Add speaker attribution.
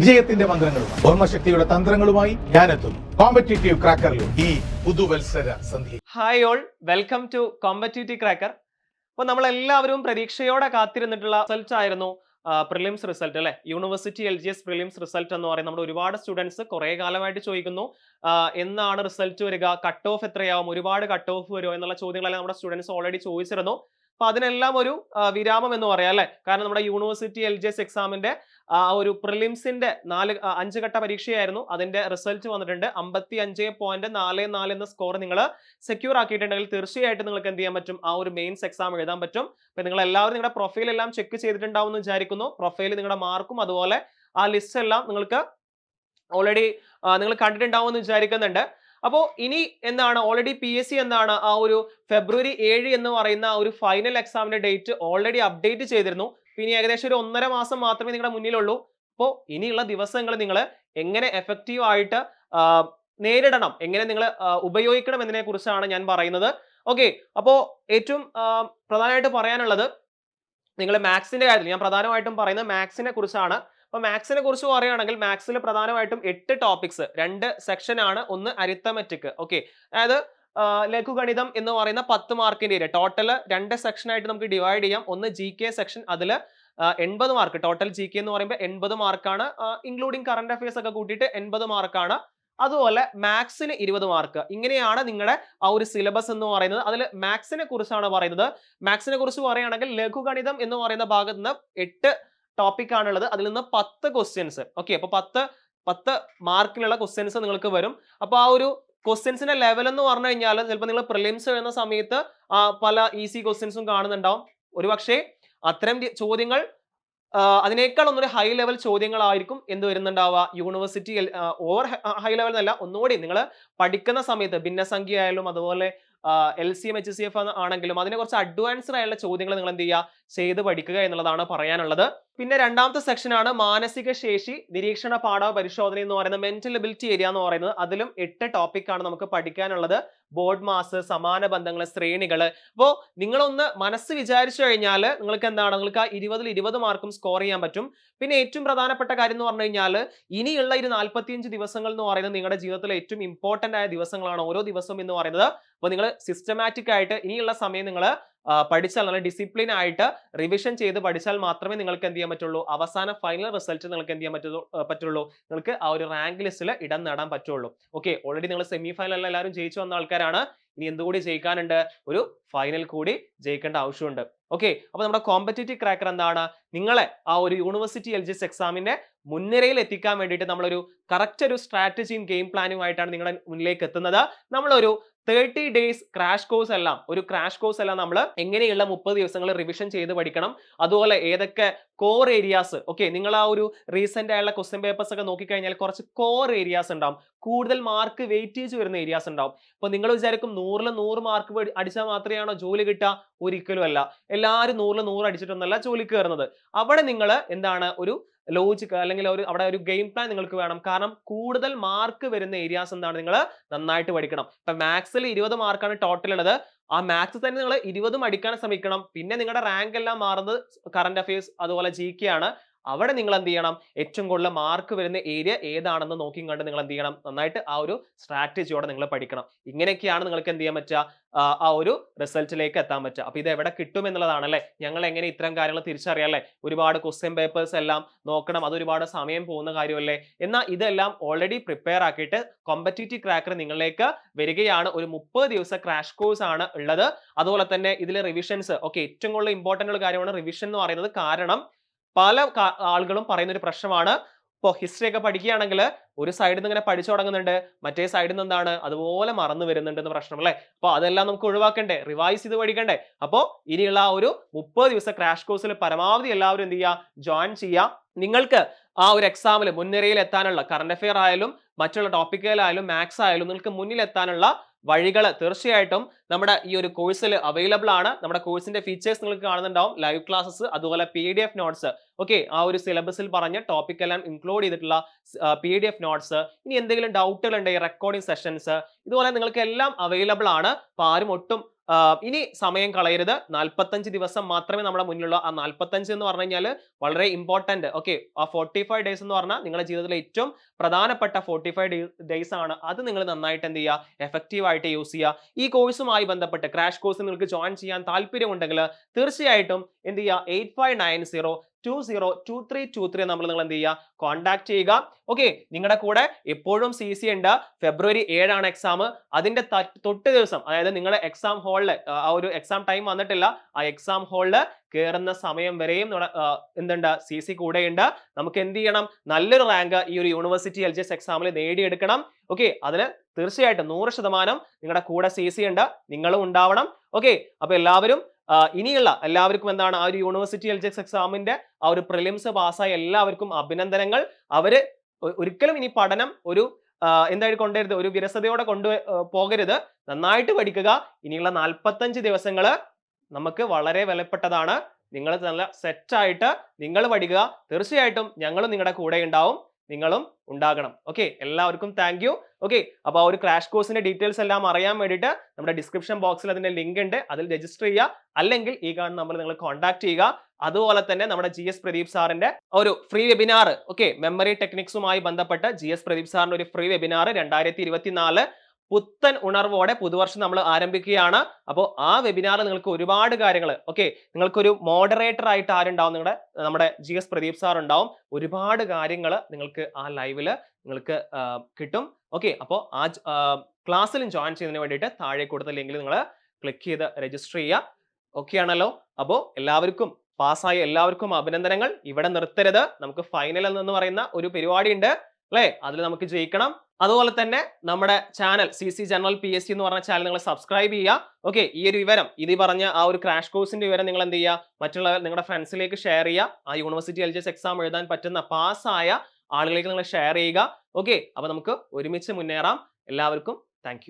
Speaker 1: വിജയത്തിന്റെ മന്ത്രങ്ങളും ഓർമ്മശക്തിയുടെ തന്ത്രങ്ങളുമായി ഞാനെത്തും കോമ്പറ്റേറ്റീവ് ക്രാക്കറിലും ഈ പുതുവത്സര സന്ധി
Speaker 2: hi all welcome to competitive cracker അപ്പോൾ നമ്മൾ എല്ലാവരും പ്രതീക്ഷയോടെ കാത്തിരുന്നിട്ടുള്ള റിസൾട്ട് ആയിരുന്നു പ്രിലിംസ് റിസൾട്ട് അല്ലെ? University L G S prelims result എന്ന് പറയുന്നത് നമ്മുടെ ഒരുപാട് സ്റ്റുഡൻസ് കുറേ കാലമായിട്ട് ചോദിക്കുന്നു എന്നാണ് റിസൾട്ട് വരിക കട്ട് ഓഫ് എത്രയാവും ഒരുപാട് കട്ട് ഓഫ് വരുമോ എന്നുള്ള ചോദ്യങ്ങളെല്ലാം നമ്മുടെ സ്റ്റുഡൻസ് ഓൾറെഡി ചോദിച്ചിരുന്നു. അപ്പൊ അതിനെല്ലാം ഒരു വിരാമം എന്ന് പറയാം അല്ലെ? കാരണം നമ്മുടെ യൂണിവേഴ്സിറ്റി എൽ ജി എസ് എക്സാമിന്റെ ആ ഒരു പ്രിലിംസിന്റെ നാല് അഞ്ച് ഘട്ട പരീക്ഷയായിരുന്നു. അതിന്റെ റിസൾട്ട് വന്നിട്ടുണ്ട്. അമ്പത്തി അഞ്ച് പോയിന്റ് നാല് നാല് എന്ന സ്കോർ നിങ്ങൾ സെക്യൂർ ആക്കിയിട്ടുണ്ടെങ്കിൽ തീർച്ചയായിട്ടും നിങ്ങൾക്ക് എന്ത് ചെയ്യാൻ പറ്റും? ആ ഒരു മെയിൻസ് എക്സാം എഴുതാൻ പറ്റും. അപ്പൊ നിങ്ങൾ എല്ലാവരും നിങ്ങളുടെ പ്രൊഫൈൽ എല്ലാം ചെക്ക് ചെയ്തിട്ടുണ്ടാവും എന്ന് വിചാരിക്കുന്നു. പ്രൊഫൈൽ നിങ്ങളുടെ മാർക്കും അതുപോലെ ആ ലിസ്റ്റ് എല്ലാം നിങ്ങൾക്ക് ഓൾറെഡി നിങ്ങൾ കണ്ടിട്ടുണ്ടാവും എന്ന് വിചാരിക്കുന്നുണ്ട്. അപ്പോൾ ഇനി എന്താണ്? ഓൾറെഡി പി എസ് സി എന്താണ്? ആ ഒരു ഫെബ്രുവരി ഏഴ് എന്ന് പറയുന്ന ആ ഒരു ഫൈനൽ എക്സാമിന്റെ ഡേറ്റ് ഓൾറെഡി അപ്ഡേറ്റ് ചെയ്തിരുന്നു. ഇനി ഏകദേശം ഒരു ഒന്നര മാസം മാത്രമേ നിങ്ങളുടെ മുന്നിലുള്ളൂ. അപ്പോൾ ഇനിയുള്ള ദിവസങ്ങൾ നിങ്ങൾ എങ്ങനെ എഫക്റ്റീവ് ആയിട്ട് നേരിടണം? എങ്ങനെ നിങ്ങൾ ഉപയോഗിക്കണം എന്നതിനെ കുറിച്ചാണ് ഞാൻ പറയുന്നത്. ഓക്കെ അപ്പോൾ ഏറ്റവും പ്രധാനമായിട്ട് പറയാനുള്ളത് നിങ്ങൾ മാത്സിന്റെ കാര്യത്തിൽ ഞാൻ പ്രധാനമായിട്ടും പറയുന്നത് മാത്സിനെ കുറിച്ചാണ്. അപ്പൊ മാത്സിനെ കുറിച്ച് പറയുകയാണെങ്കിൽ മാത്സിൽ പ്രധാനമായിട്ടും എട്ട് ടോപ്പിക്സ് രണ്ട് സെക്ഷനാണ് ഒന്ന് അരിത്തമെറ്റിക് ഓക്കെ അതായത് ലഘുഗണിതം എന്ന് പറയുന്ന പത്ത് മാർക്കിന്റെ ഏരിയ ടോട്ടൽ രണ്ട് സെക്ഷനായിട്ട് നമുക്ക് ഡിവൈഡ് ചെയ്യാം. ഒന്ന് ജി കെ സെക്ഷൻ അതിൽ എൺപത് മാർക്ക് ടോട്ടൽ ജി കെ എന്ന് പറയുമ്പോൾ എൺപത് മാർക്കാണ് ഇൻക്ലൂഡിങ് കറണ്ട് അഫയേഴ്സ് ഒക്കെ കൂട്ടിയിട്ട് എൺപത് മാർക്കാണ് അതുപോലെ മാത്സിന് ഇരുപത് മാർക്ക് ഇങ്ങനെയാണ് നിങ്ങളുടെ ആ ഒരു സിലബസ് എന്ന് പറയുന്നത്. അതിൽ മാത്സിനെ കുറിച്ചാണ് പറയുന്നത്. മാത്സിനെ കുറിച്ച് പറയുകയാണെങ്കിൽ ലഘുഗണിതം എന്ന് പറയുന്ന ഭാഗത്ത് നിന്ന് എട്ട് ടോപ്പിക് ആണുള്ളത്. അതിൽ നിന്ന് പത്ത് ക്വസ്റ്റ്യൻസ് ഓക്കെ അപ്പോൾ പത്ത് പത്ത് മാർക്കിലുള്ള ക്വസ്റ്റ്യൻസ് നിങ്ങൾക്ക് വരും. അപ്പോൾ ആ ഒരു ക്വസ്റ്റ്യൻസിന്റെ ലെവൽ എന്ന് പറഞ്ഞു കഴിഞ്ഞാൽ ചിലപ്പോൾ നിങ്ങൾ പ്രിലിംസ് എഴുതുന്ന സമയത്ത് പല ഈസി ക്വസ്റ്റ്യൻസും കാണുന്നുണ്ടാവും. ഒരുപക്ഷെ അത്തരം ചോദ്യങ്ങൾ അതിനേക്കാൾ ഒന്നൊരു ഹൈ ലെവൽ ചോദ്യങ്ങളായിരിക്കും എന്ത് വരുന്നുണ്ടാവുക? യൂണിവേഴ്സിറ്റി ഓവർ ഹൈ ലെവൽ എന്നല്ല ഒന്നുകൂടി നിങ്ങൾ പഠിക്കുന്ന സമയത്ത് ഭിന്നസംഖ്യ ആയാലും അതുപോലെ L C M H C F ആണെങ്കിലും അതിനെ കുറച്ച് അഡ്വാൻസ്ഡ് ആയുള്ള ചോദ്യങ്ങൾ നിങ്ങൾ എന്ത് ചെയ്യുക? ചെയ്ത് പഠിക്കുക എന്നുള്ളതാണ് പറയാനുള്ളത്. പിന്നെ രണ്ടാമത്തെ സെക്ഷനാണ് മാനസിക ശേഷി നിരീക്ഷണ പാഠ പരിശോധന എന്ന് പറയുന്ന മെന്റൽ എബിലിറ്റി ഏരിയ എന്ന് പറയുന്നത്. അതിലും എട്ട് ടോപ്പിക് ആണ് നമുക്ക് പഠിക്കാനുള്ളത്. ബോർഡ് മാസ് സമാന ബന്ധങ്ങൾ ശ്രേണികൾ അപ്പോൾ നിങ്ങളൊന്ന് മനസ്സ് വിചാരിച്ചു കഴിഞ്ഞാൽ നിങ്ങൾക്ക് എന്താണ്? നിങ്ങൾക്ക് ആ ഇരുപതിൽ ഇരുപത് മാർക്കും സ്കോർ ചെയ്യാൻ പറ്റും. പിന്നെ ഏറ്റവും പ്രധാനപ്പെട്ട കാര്യം എന്ന് പറഞ്ഞു കഴിഞ്ഞാൽ ഇനിയുള്ള ഒരു നാൽപ്പത്തിയഞ്ച് ദിവസങ്ങൾ എന്ന് പറയുന്നത് നിങ്ങളുടെ ജീവിതത്തിലെ ഏറ്റവും ഇമ്പോർട്ടന്റ് ആയ ദിവസങ്ങളാണ് ഓരോ ദിവസവും എന്ന് പറയുന്നത്. അപ്പോൾ നിങ്ങൾ സിസ്റ്റമാറ്റിക് ആയിട്ട് ഇനിയുള്ള സമയം നിങ്ങൾ പഠിച്ചാൽ നല്ല ഡിസിപ്ലിൻ ആയിട്ട് റിവിഷൻ ചെയ്ത് പഠിച്ചാൽ മാത്രമേ നിങ്ങൾക്ക് എന്ത് ചെയ്യാൻ പറ്റുള്ളൂ? അവസാന ഫൈനൽ റിസൾട്ട് നിങ്ങൾക്ക് എന്ത് ചെയ്യാൻ പറ്റുള്ളൂ? പറ്റുള്ളൂ. നിങ്ങൾക്ക് ആ ഒരു റാങ്ക് ലിസ്റ്റിൽ ഇടം നേടാൻ പറ്റുള്ളൂ. ഓക്കെ ഓൾറെഡി നിങ്ങൾ സെമി ഫൈനലിൽ എല്ലാവരും ജയിച്ചു വന്ന ആൾക്കാരാണ്. ഇനി എന്തുകൂടി ജയിക്കാനുണ്ട്? ഒരു ഫൈനൽ കൂടി ജയിക്കേണ്ട ആവശ്യമുണ്ട്. ഓക്കെ അപ്പൊ നമ്മുടെ കോമ്പറ്റേറ്റീവ് ക്രാക്കർ എന്താണ്? നിങ്ങളെ ആ ഒരു യൂണിവേഴ്സിറ്റി എൽ ജി എസ് എക്സാമിന്റെ മുൻനിരയിൽ എത്തിക്കാൻ വേണ്ടിയിട്ട് നമ്മളൊരു കറക്റ്റ് ഒരു സ്ട്രാറ്റജിയും ഗെയിം പ്ലാനുമായിട്ടാണ് നിങ്ങളുടെ മുന്നിലേക്ക് എത്തുന്നത്. നമ്മളൊരു തേർട്ടി ഡേയ്സ് ക്രാഷ് കോഴ്സ് എല്ലാം ഒരു ക്രാഷ് കോഴ്സ് എല്ലാം നമ്മൾ എങ്ങനെയുള്ള മുപ്പത് ദിവസങ്ങൾ റിവിഷൻ ചെയ്ത് പഠിക്കണം. അതുപോലെ ഏതൊക്കെ കോർ ഏരിയാസ് ഓക്കെ നിങ്ങൾ ആ ഒരു റീസെന്റ് ആയുള്ള ക്വസ്റ്റ്യൻ പേപ്പേഴ്സ് ഒക്കെ നോക്കിക്കഴിഞ്ഞാൽ കുറച്ച് കോർ ഏരിയാസ് ഉണ്ടാവും. കൂടുതൽ മാർക്ക് വെയിറ്റേജ് വരുന്ന ഏരിയാസ് ഉണ്ടാവും. അപ്പൊ നിങ്ങൾ വിചാരിക്കും നൂറിൽ നൂറ് മാർക്ക് അടിച്ചാൽ മാത്രമേയാണോ ജോലി കിട്ടുക ഒരിക്കലും അല്ല. എല്ലാവരും നൂറിൽ നൂറ് അടിച്ചിട്ടൊന്നല്ല ജോലിക്ക് കയറുന്നത്. അവിടെ നിങ്ങൾ എന്താണ് ഒരു ലോജിക്ക് അല്ലെങ്കിൽ ഒരു അവിടെ ഒരു ഗെയിം പ്ലാൻ നിങ്ങൾക്ക് വേണം. കാരണം കൂടുതൽ മാർക്ക് വരുന്ന ഏരിയാസ് എന്താണ്? നിങ്ങൾ നന്നായിട്ട് പഠിക്കണം. ഇപ്പൊ മാത്സിൽ ഇരുപത് മാർക്കാണ് ടോട്ടൽ ഉള്ളത് ആ മാത്സ് തന്നെ നിങ്ങൾ ഇരുപതും അടിക്കാൻ ശ്രമിക്കണം. പിന്നെ നിങ്ങളുടെ റാങ്ക് എല്ലാം മാറുന്നത് കറണ്ട് അഫയേഴ്സ് അതുപോലെ ജി കെ ആണ്. അവിടെ നിങ്ങൾ എന്ത് ചെയ്യണം ഏറ്റവും കൂടുതൽ മാർക്ക് വരുന്ന ഏരിയ ഏതാണെന്ന് നോക്കി കണ്ട് നിങ്ങൾ എന്ത് ചെയ്യണം നന്നായിട്ട് ആ ഒരു സ്ട്രാറ്റജിയോടെ നിങ്ങൾ പഠിക്കണം. ഇങ്ങനെയൊക്കെയാണ് നിങ്ങൾക്ക് എന്ത് ചെയ്യാൻ പറ്റുക ആ, ഒരു റിസൾട്ടിലേക്ക് എത്താൻ പറ്റുക അപ്പൊ ഇത് എവിടെ കിട്ടും എന്നുള്ളതാണ് എന്നുള്ളതാണല്ലേ? ഞങ്ങൾ എങ്ങനെ ഇത്തരം കാര്യങ്ങൾ തിരിച്ചറിയാം അല്ലേ? ഒരുപാട് ക്വസ്റ്റ്യൻ പേപ്പേഴ്സ് എല്ലാം നോക്കണം. അത് ഒരുപാട് സമയം പോകുന്ന കാര്യമല്ലേ? എന്നാൽ ഇതെല്ലാം ഓൾറെഡി പ്രിപ്പയർ ആക്കിയിട്ട് കോമ്പറ്റീറ്റീവ് ക്രാക്കർ നിങ്ങളിലേക്ക് വരികയാണ്. ഒരു മുപ്പത് ദിവസ ക്രാഷ് കോഴ്സ് ആണ് ഉള്ളത്. അതുപോലെ തന്നെ ഇതിൽ റിവിഷൻസ് ഓക്കെ ഏറ്റവും കൂടുതൽ ഇമ്പോർട്ടന്റ് ഉള്ള കാര്യമാണ് റിവിഷൻ എന്ന് പറയുന്നത് കാരണം പല ആളുകളും പറയുന്ന ഒരു പ്രശ്നമാണ്. ഇപ്പോൾ ഹിസ്റ്ററി ഒക്കെ പഠിക്കുകയാണെങ്കിൽ ഒരു സൈഡിൽ നിന്ന് ഇങ്ങനെ പഠിച്ചു തുടങ്ങുന്നുണ്ട്. മറ്റേ സൈഡിൽ നിന്ന് എന്താണ്? അതുപോലെ മറന്നു വരുന്നുണ്ട് എന്ന് പ്രശ്നം അല്ലേ? അപ്പോൾ അതെല്ലാം നമുക്ക് ഒഴിവാക്കണ്ടേ? റിവൈസ് ചെയ്ത് പഠിക്കണ്ടേ? അപ്പോൾ ഇനിയുള്ള ആ ഒരു മുപ്പത് ദിവസം ക്രാഷ് കോഴ്സിൽ പരമാവധി എല്ലാവരും എന്ത് ചെയ്യുക? ജോയിൻ ചെയ്യുക. നിങ്ങൾക്ക് ആ ഒരു എക്സാമിൽ മുൻനിരയിൽ എത്താനുള്ള കറണ്ട് അഫെയർ ആയാലും മറ്റുള്ള ടോപ്പിക്കുകളായാലും മാത്സ് ആയാലും നിങ്ങൾക്ക് മുന്നിൽ എത്താനുള്ള വഴികൾ തീർച്ചയായിട്ടും നമ്മുടെ ഈ ഒരു കോഴ്സിൽ അവൈലബിൾ ആണ്. നമ്മുടെ കോഴ്സിന്റെ ഫീച്ചേഴ്സ് നിങ്ങൾക്ക് കാണുന്നുണ്ടാവും. ലൈവ് ക്ലാസ്സസ് അതുപോലെ P D F notes okay ആ ഒരു സിലബസിൽ പറഞ്ഞ ടോപ്പിക് എല്ലാം ഇൻക്ലൂഡ് ചെയ്തിട്ടുള്ള പി ഡി എഫ് നോട്ട്സ് ഇനി എന്തെങ്കിലും ഡൗട്ടുകൾ ഉണ്ടെങ്കിൽ റെക്കോർഡിംഗ് സെഷൻസ് ഇതുപോലെ നിങ്ങൾക്ക് എല്ലാം അവൈലബിൾ ആണ്. അപ്പോൾ ആരും ഒട്ടും ഇനി സമയം കളയരുത്. നാൽപ്പത്തഞ്ച് ദിവസം മാത്രമേ നമ്മുടെ മുന്നിലുള്ള. ആ നാൽപ്പത്തഞ്ച് എന്ന് പറഞ്ഞു കഴിഞ്ഞാൽ വളരെ ഇമ്പോർട്ടന്റ് ഓക്കെ ആ ഫോർട്ടി ഫൈവ് ഡേയ്സ് എന്ന് പറഞ്ഞാൽ നിങ്ങളുടെ ജീവിതത്തിലെ ഏറ്റവും പ്രധാനപ്പെട്ട ഫോർട്ടി ഫൈവ് ഡേയ്സ് ആണ്. അത് നിങ്ങൾ നന്നായിട്ട് എന്ത് ചെയ്യുക? എഫക്റ്റീവ് ആയിട്ട് യൂസ് ചെയ്യുക. ഈ കോഴ്സുമായി ബന്ധപ്പെട്ട് ക്രാഷ് കോഴ്സ് നിങ്ങൾക്ക് ജോയിൻ ചെയ്യാൻ താല്പര്യമുണ്ടെങ്കിൽ തീർച്ചയായിട്ടും എന്ത് ചെയ്യുക? Eight five nine zero two zero two three two three നമ്മൾ നിങ്ങൾ എന്ത് ചെയ്യുക? കോൺടാക്ട് ചെയ്യുക. ഓക്കെ നിങ്ങളുടെ കൂടെ എപ്പോഴും സി സി ഉണ്ട്. ഫെബ്രുവരി ഏഴാണ് എക്സാം അതിന്റെ തൊട്ട് ദിവസം അതായത് നിങ്ങളുടെ എക്സാം ഹാളിൽ ആ ഒരു എക്സാം ടൈം വന്നിട്ടില്ല. ആ എക്സാം ഹാളിൽ കയറുന്ന സമയം വരെയും എന്തുണ്ട്? സി സി കൂടെയുണ്ട് നമുക്ക് എന്ത് ചെയ്യണം? നല്ലൊരു റാങ്ക് ഈ ഒരു യൂണിവേഴ്സിറ്റി എൽ ജി എസ് എക്സാമിൽ നേടിയെടുക്കണം. ഓക്കെ അതിന് തീർച്ചയായിട്ടും നൂറ് ശതമാനം നിങ്ങളുടെ കൂടെ സി സി ഉണ്ട്. നിങ്ങളും ഉണ്ടാവണം. ഓക്കെ അപ്പൊ എല്ലാവരും ഇനിയുള്ള എല്ലാവർക്കും എന്താണ് ആ ഒരു യൂണിവേഴ്സിറ്റി എൽ ജി എക്സാമിന്റെ ആ ഒരു പ്രിലിംസ് പാസ്സായ എല്ലാവർക്കും അഭിനന്ദനങ്ങൾ. അവർ ഒരിക്കലും ഇനി പഠനം ഒരു എന്തായിട്ട് കൊണ്ടുവരുത് ഒരു വിരസതയോടെ കൊണ്ടു പോകരുത്. നന്നായിട്ട് പഠിക്കുക. ഇനിയുള്ള നാൽപ്പത്തഞ്ച് ദിവസങ്ങൾ നമുക്ക് വളരെ വിലപ്പെട്ടതാണ്. നിങ്ങൾ നല്ല സെറ്റായിട്ട് നിങ്ങൾ പഠിക്കുക. തീർച്ചയായിട്ടും ഞങ്ങളും നിങ്ങളുടെ കൂടെ ഉണ്ടാവും. നിങ്ങളും ഉണ്ടാകണം. ഓക്കെ എല്ലാവർക്കും താങ്ക് യു ഓക്കെ അപ്പൊ ആ ഒരു ക്രാഷ് കോഴ്സിന്റെ ഡീറ്റെയിൽസ് എല്ലാം അറിയാൻ വേണ്ടിയിട്ട് നമ്മുടെ ഡിസ്ക്രിപ്ഷൻ ബോക്സിൽ അതിന്റെ ലിങ്ക് ഉണ്ട്. അതിൽ രജിസ്റ്റർ ചെയ്യുക. അല്ലെങ്കിൽ ഈ കാണുന്ന നമ്മൾ നിങ്ങൾ കോൺടാക്ട് ചെയ്യുക. അതുപോലെ തന്നെ നമ്മുടെ ജി എസ് പ്രദീപ് സാറിന്റെ ഒരു ഫ്രീ വെബിനാർ ഓക്കെ മെമ്മറി ടെക്നിക്സുമായി ബന്ധപ്പെട്ട് ജി എസ് പ്രദീപ് സാറിന്റെ ഒരു ഫ്രീ വെബിനാർ രണ്ടായിരത്തി ഇരുപത്തിനാല്. പുത്തൻ ഉണർവോടെ പുതുവർഷം നമ്മൾ ആരംഭിക്കുകയാണ്. അപ്പോൾ ആ വെബിനാറിൽ നിങ്ങൾക്ക് ഒരുപാട് കാര്യങ്ങൾ. ഓക്കെ നിങ്ങൾക്കൊരു മോഡറേറ്റർ ആയിട്ട് ആരുണ്ടാവും? നിങ്ങളുടെ നമ്മുടെ ജി എസ് പ്രദീപ് സാർ ഉണ്ടാവും. ഒരുപാട് കാര്യങ്ങൾ നിങ്ങൾക്ക് ആ ലൈവിൽ നിങ്ങൾക്ക് കിട്ടും. ഓക്കെ അപ്പോൾ ആ ക്ലാസ്സിലും ജോയിൻ ചെയ്യുന്നതിന് വേണ്ടിയിട്ട് താഴെ കൊടുത്ത ലിങ്കിൽ നിങ്ങൾ ക്ലിക്ക് ചെയ്ത് രജിസ്റ്റർ ചെയ്യുക. ഓക്കെ ആണല്ലോ? അപ്പോൾ എല്ലാവർക്കും പാസ്സായ എല്ലാവർക്കും അഭിനന്ദനങ്ങൾ. ഇവിടെ നിർത്തരുത്. നമുക്ക് ഫൈനൽ എന്ന് പറയുന്ന ഒരു പരിപാടി ഉണ്ട് അല്ലേ? അതിൽ നമുക്ക് ജയിക്കണം. അതുപോലെ തന്നെ നമ്മുടെ channel C C general P S C എന്ന് പറഞ്ഞ ചാനൽ നിങ്ങൾ സബ്സ്ക്രൈബ് ചെയ്യുക. ഓക്കെ ഈ ഒരു വിവരം ഇത് പറഞ്ഞ ആ ഒരു ക്രാഷ് കോഴ്സിന്റെ വിവരം നിങ്ങൾ എന്ത് ചെയ്യുക? മറ്റുള്ള നിങ്ങളുടെ ഫ്രണ്ട്സിലേക്ക് ഷെയർ ചെയ്യുക. ആ university L G S exam എഴുതാൻ പറ്റുന്ന പാസ്സായ ആളുകളിലേക്ക് നിങ്ങൾ ഷെയർ ചെയ്യുക. ഓക്കെ അപ്പൊ നമുക്ക് ഒരുമിച്ച് മുന്നേറാം. എല്ലാവർക്കും താങ്ക്